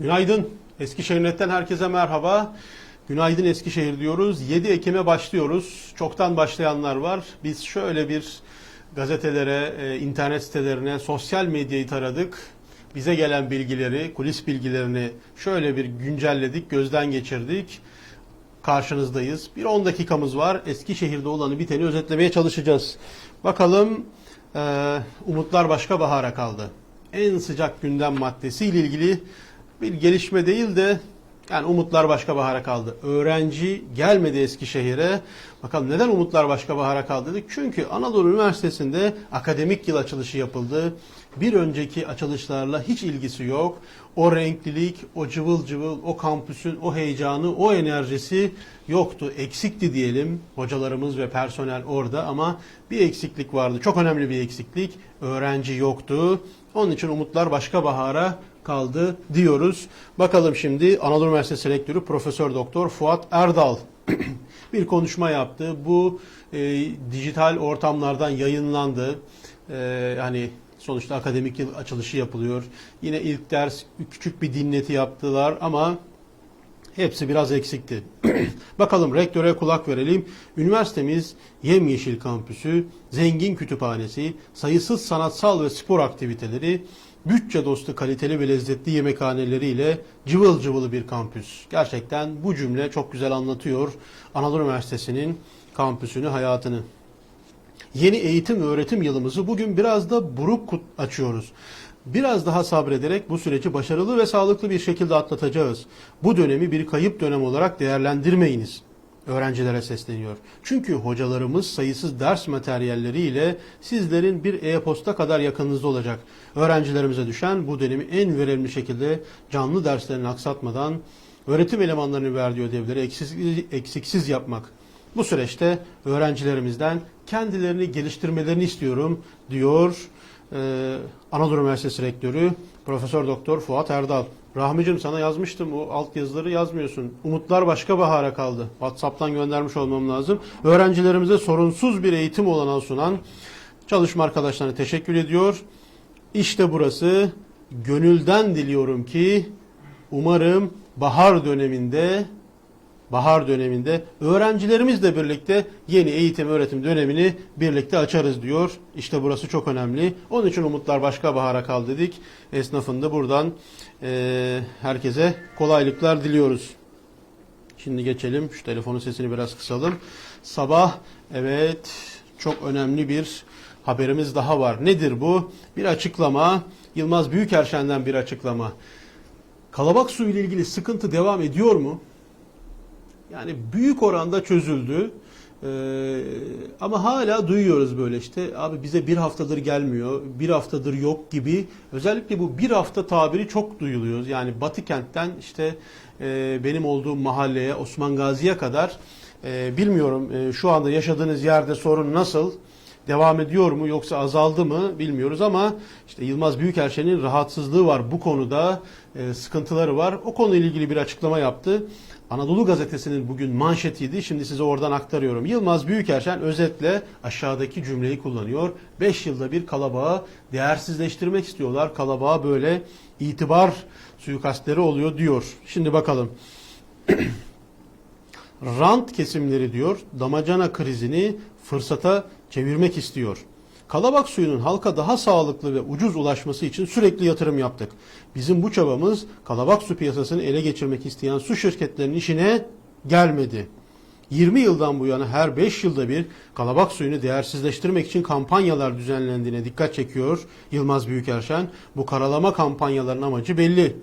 Günaydın. Eskişehir Net'ten herkese merhaba. Günaydın Eskişehir diyoruz. 7 Ekim'e başlıyoruz. Çoktan başlayanlar var. Biz şöyle bir gazetelere, e, internet sitelerine, sosyal medyayı taradık. Bize gelen bilgileri, kulis bilgilerini şöyle bir güncelledik, gözden geçirdik. Karşınızdayız. Bir 10 dakikamız var. Eskişehir'de olanı biteni özetlemeye çalışacağız. Bakalım e, umutlar başka bahara kaldı. En sıcak gündem maddesiyle ilgili bir gelişme değil de yani umutlar başka bahara kaldı. Öğrenci gelmedi Eskişehir'e. Bakalım neden umutlar başka bahara kaldı dedik. Çünkü Anadolu Üniversitesi'nde akademik yıl açılışı yapıldı. Bir önceki açılışlarla hiç ilgisi yok. O renklilik, o cıvıl cıvıl, o kampüsün o heyecanı, o enerjisi yoktu. Eksikti diyelim. Hocalarımız ve personel orada ama bir eksiklik vardı. Çok önemli bir eksiklik. Öğrenci yoktu. Onun için umutlar başka bahara kaldı diyoruz. Bakalım şimdi Anadolu Üniversitesi Rektörü Profesör Doktor Fuat Erdal bir konuşma yaptı. Bu e, dijital ortamlardan yayınlandı. E, hani sonuçta akademik yıl açılışı yapılıyor. Yine ilk ders küçük bir dinleti yaptılar ama Hepsi biraz eksikti. Bakalım rektöre kulak verelim. Üniversitemiz yemyeşil kampüsü, zengin kütüphanesi, sayısız sanatsal ve spor aktiviteleri, bütçe dostu kaliteli ve lezzetli yemekhaneleriyle cıvıl cıvılı bir kampüs. Gerçekten bu cümle çok güzel anlatıyor Anadolu Üniversitesi'nin kampüsünü, hayatını. Yeni eğitim ve öğretim yılımızı bugün biraz da buruk açıyoruz. Biraz daha sabrederek bu süreci başarılı ve sağlıklı bir şekilde atlatacağız. Bu dönemi bir kayıp dönem olarak değerlendirmeyiniz. Öğrencilere sesleniyor. Çünkü hocalarımız sayısız ders materyalleriyle sizlerin bir e-posta kadar yakınınızda olacak. Öğrencilerimize düşen bu dönemi en verimli şekilde canlı derslerini aksatmadan öğretim elemanlarının verdiği ödevleri eksiksiz, eksiksiz yapmak. Bu süreçte öğrencilerimizden kendilerini geliştirmelerini istiyorum diyor ee, Anadolu Üniversitesi Rektörü Profesör Doktor Fuat Erdal. Rahmicim sana yazmıştım o alt yazıları yazmıyorsun. Umutlar başka bahara kaldı. WhatsApp'tan göndermiş olmam lazım. Öğrencilerimize sorunsuz bir eğitim olanağı sunan çalışma arkadaşlarına teşekkür ediyor. İşte burası. Gönülden diliyorum ki umarım bahar döneminde bahar döneminde öğrencilerimizle birlikte yeni eğitim öğretim dönemini birlikte açarız diyor. İşte burası çok önemli. Onun için umutlar başka bahara kaldı dedik. Esnafın da buradan eee, herkese kolaylıklar diliyoruz. Şimdi geçelim. Şu telefonun sesini biraz kısalım. Sabah evet çok önemli bir haberimiz daha var. Nedir bu? Bir açıklama. Yılmaz Büyükerşen'den bir açıklama. Kalabak suyu ile ilgili sıkıntı devam ediyor mu? Yani büyük oranda çözüldü. Ee, ama hala duyuyoruz böyle işte abi bize bir haftadır gelmiyor, bir haftadır yok gibi. Özellikle bu bir hafta tabiri çok duyuluyor. Yani Batı kentten işte e, benim olduğum mahalleye Osman Gazi'ye kadar e, bilmiyorum e, şu anda yaşadığınız yerde sorun nasıl? devam ediyor mu yoksa azaldı mı bilmiyoruz ama işte Yılmaz Büyükelçen'in rahatsızlığı var bu konuda e, sıkıntıları var. O konuyla ilgili bir açıklama yaptı. Anadolu Gazetesi'nin bugün manşetiydi. Şimdi size oradan aktarıyorum. Yılmaz Büyükerşen özetle aşağıdaki cümleyi kullanıyor. 5 yılda bir kalabağı değersizleştirmek istiyorlar. Kalabağa böyle itibar suikastleri oluyor diyor. Şimdi bakalım. Rant kesimleri diyor damacana krizini fırsata çevirmek istiyor. Kalabak suyunun halka daha sağlıklı ve ucuz ulaşması için sürekli yatırım yaptık. Bizim bu çabamız kalabak su piyasasını ele geçirmek isteyen su şirketlerinin işine gelmedi. 20 yıldan bu yana her 5 yılda bir kalabak suyunu değersizleştirmek için kampanyalar düzenlendiğine dikkat çekiyor Yılmaz Büyükerşen. Bu karalama kampanyaların amacı belli.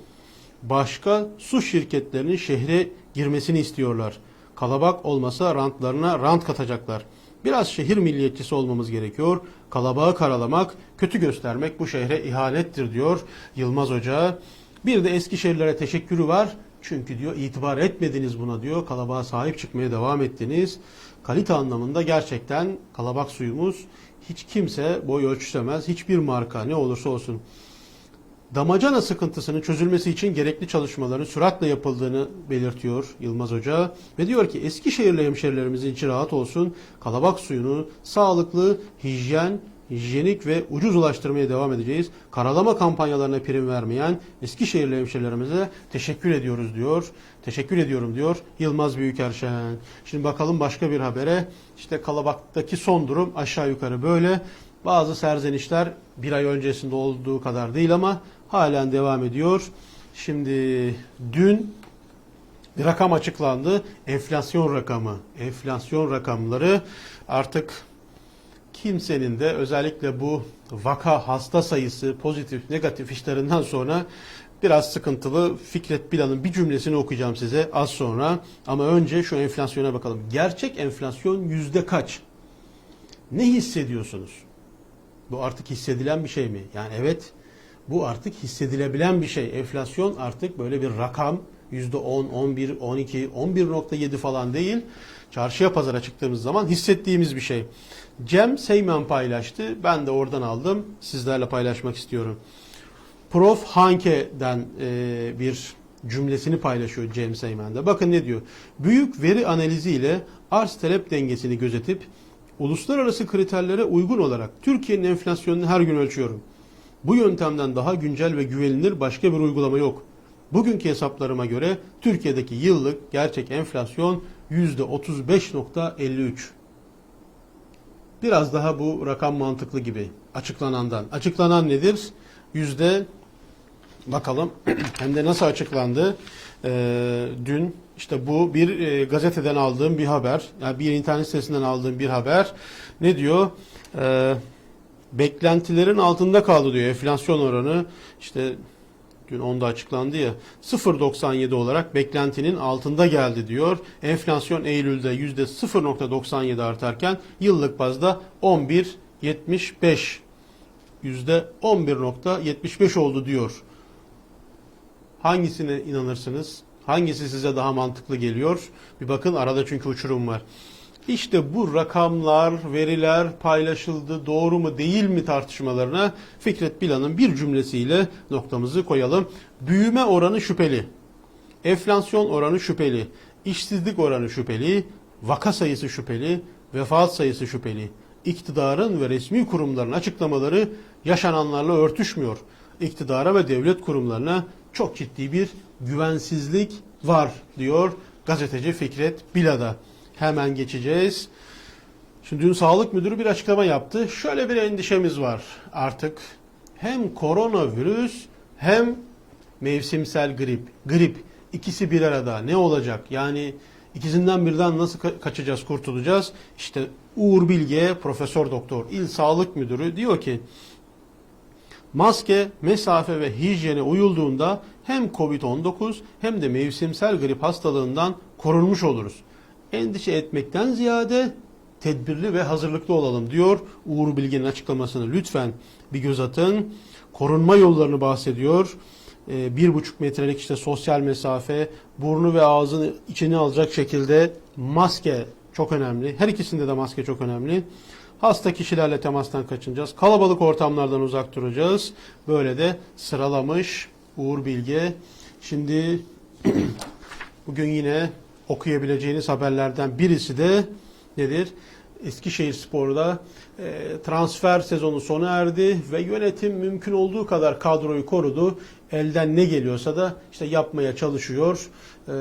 Başka su şirketlerinin şehre girmesini istiyorlar. Kalabak olmasa rantlarına rant katacaklar. Biraz şehir milliyetçisi olmamız gerekiyor. Kalabağı karalamak, kötü göstermek bu şehre ihanettir diyor Yılmaz Hoca. Bir de Eskişehirlere teşekkürü var. Çünkü diyor itibar etmediniz buna diyor. Kalabağa sahip çıkmaya devam ettiniz. Kalite anlamında gerçekten kalabak suyumuz hiç kimse boy ölçüşemez. Hiçbir marka ne olursa olsun. Damacana sıkıntısının çözülmesi için gerekli çalışmaların süratle yapıldığını belirtiyor Yılmaz Hoca. Ve diyor ki Eskişehirli hemşerilerimizin içi rahat olsun, kalabak suyunu sağlıklı, hijyen, hijyenik ve ucuz ulaştırmaya devam edeceğiz. Karalama kampanyalarına prim vermeyen Eskişehirli hemşerilerimize teşekkür ediyoruz diyor. Teşekkür ediyorum diyor Yılmaz Büyükerşen. Şimdi bakalım başka bir habere. İşte Kalabak'taki son durum aşağı yukarı böyle. Bazı serzenişler bir ay öncesinde olduğu kadar değil ama halen devam ediyor. Şimdi dün bir rakam açıklandı. Enflasyon rakamı. Enflasyon rakamları artık kimsenin de özellikle bu vaka hasta sayısı pozitif negatif işlerinden sonra biraz sıkıntılı Fikret Bilan'ın bir cümlesini okuyacağım size az sonra. Ama önce şu enflasyona bakalım. Gerçek enflasyon yüzde kaç? Ne hissediyorsunuz? Bu artık hissedilen bir şey mi? Yani evet bu artık hissedilebilen bir şey. Enflasyon artık böyle bir rakam %10, 11, 12, 11.7 falan değil. Çarşıya pazara çıktığımız zaman hissettiğimiz bir şey. Cem Seymen paylaştı. Ben de oradan aldım. Sizlerle paylaşmak istiyorum. Prof Hanke'den e, bir cümlesini paylaşıyor Cem Seymen'de. Bakın ne diyor. Büyük veri analizi ile arz talep dengesini gözetip uluslararası kriterlere uygun olarak Türkiye'nin enflasyonunu her gün ölçüyorum. Bu yöntemden daha güncel ve güvenilir başka bir uygulama yok. Bugünkü hesaplarıma göre Türkiye'deki yıllık gerçek enflasyon %35.53. Biraz daha bu rakam mantıklı gibi açıklanandan. Açıklanan nedir? Yüzde bakalım hem de nasıl açıklandı? Ee, dün işte bu bir e, gazeteden aldığım bir haber. Yani bir internet sitesinden aldığım bir haber. Ne diyor? Ee, beklentilerin altında kaldı diyor enflasyon oranı. İşte dün onda açıklandı ya 0.97 olarak beklentinin altında geldi diyor. Enflasyon Eylül'de %0.97 artarken yıllık bazda 11.75 %11.75 oldu diyor. Hangisine inanırsınız? Hangisi size daha mantıklı geliyor? Bir bakın arada çünkü uçurum var. İşte bu rakamlar, veriler paylaşıldı, doğru mu değil mi tartışmalarına Fikret Bilan'ın bir cümlesiyle noktamızı koyalım. Büyüme oranı şüpheli, enflasyon oranı şüpheli, işsizlik oranı şüpheli, vaka sayısı şüpheli, vefat sayısı şüpheli. İktidarın ve resmi kurumların açıklamaları yaşananlarla örtüşmüyor. İktidara ve devlet kurumlarına çok ciddi bir güvensizlik var diyor gazeteci Fikret Bila'da. Hemen geçeceğiz. Şimdi dün sağlık müdürü bir açıklama yaptı. Şöyle bir endişemiz var artık. Hem koronavirüs hem mevsimsel grip. Grip ikisi bir arada ne olacak? Yani ikisinden birden nasıl ka- kaçacağız, kurtulacağız? İşte Uğur Bilge, Profesör Doktor, İl Sağlık Müdürü diyor ki Maske, mesafe ve hijyene uyulduğunda hem COVID-19 hem de mevsimsel grip hastalığından korunmuş oluruz. Endişe etmekten ziyade tedbirli ve hazırlıklı olalım diyor Uğur Bilge'nin açıklamasını. Lütfen bir göz atın. Korunma yollarını bahsediyor. Ee, bir buçuk metrelik işte sosyal mesafe, burnu ve ağzını içine alacak şekilde maske çok önemli. Her ikisinde de maske çok önemli. Hasta kişilerle temastan kaçınacağız. Kalabalık ortamlardan uzak duracağız. Böyle de sıralamış Uğur Bilge. Şimdi bugün yine okuyabileceğiniz haberlerden birisi de nedir? Eskişehir Spor'da e, transfer sezonu sona erdi ve yönetim mümkün olduğu kadar kadroyu korudu. Elden ne geliyorsa da işte yapmaya çalışıyor. E,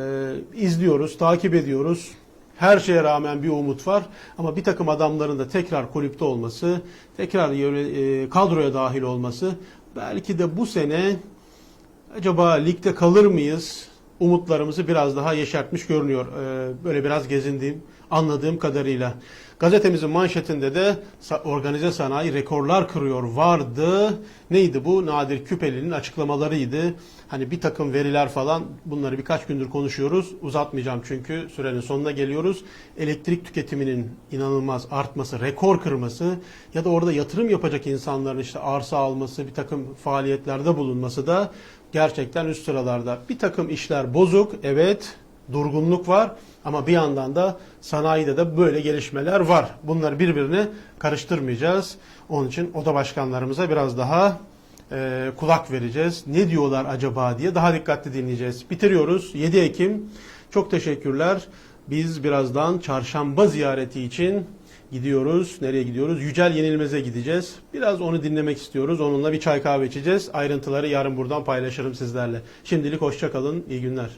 izliyoruz, takip ediyoruz. Her şeye rağmen bir umut var ama bir takım adamların da tekrar kulüpte olması, tekrar e, kadroya dahil olması belki de bu sene acaba ligde kalır mıyız? Umutlarımızı biraz daha yeşertmiş görünüyor. Ee, Böyle biraz gezindiğim, anladığım kadarıyla. Gazetemizin manşetinde de organize sanayi rekorlar kırıyor vardı. Neydi bu? Nadir Küpeli'nin açıklamalarıydı. Hani bir takım veriler falan bunları birkaç gündür konuşuyoruz. Uzatmayacağım çünkü sürenin sonuna geliyoruz. Elektrik tüketiminin inanılmaz artması, rekor kırması ya da orada yatırım yapacak insanların işte arsa alması, bir takım faaliyetlerde bulunması da gerçekten üst sıralarda. Bir takım işler bozuk, evet durgunluk var ama bir yandan da sanayide de böyle gelişmeler var. Bunları birbirine karıştırmayacağız. Onun için oda başkanlarımıza biraz daha e, kulak vereceğiz. Ne diyorlar acaba diye daha dikkatli dinleyeceğiz. Bitiriyoruz. 7 Ekim. Çok teşekkürler. Biz birazdan çarşamba ziyareti için gidiyoruz. Nereye gidiyoruz? Yücel Yenilmez'e gideceğiz. Biraz onu dinlemek istiyoruz. Onunla bir çay kahve içeceğiz. Ayrıntıları yarın buradan paylaşırım sizlerle. Şimdilik hoşça kalın. İyi günler.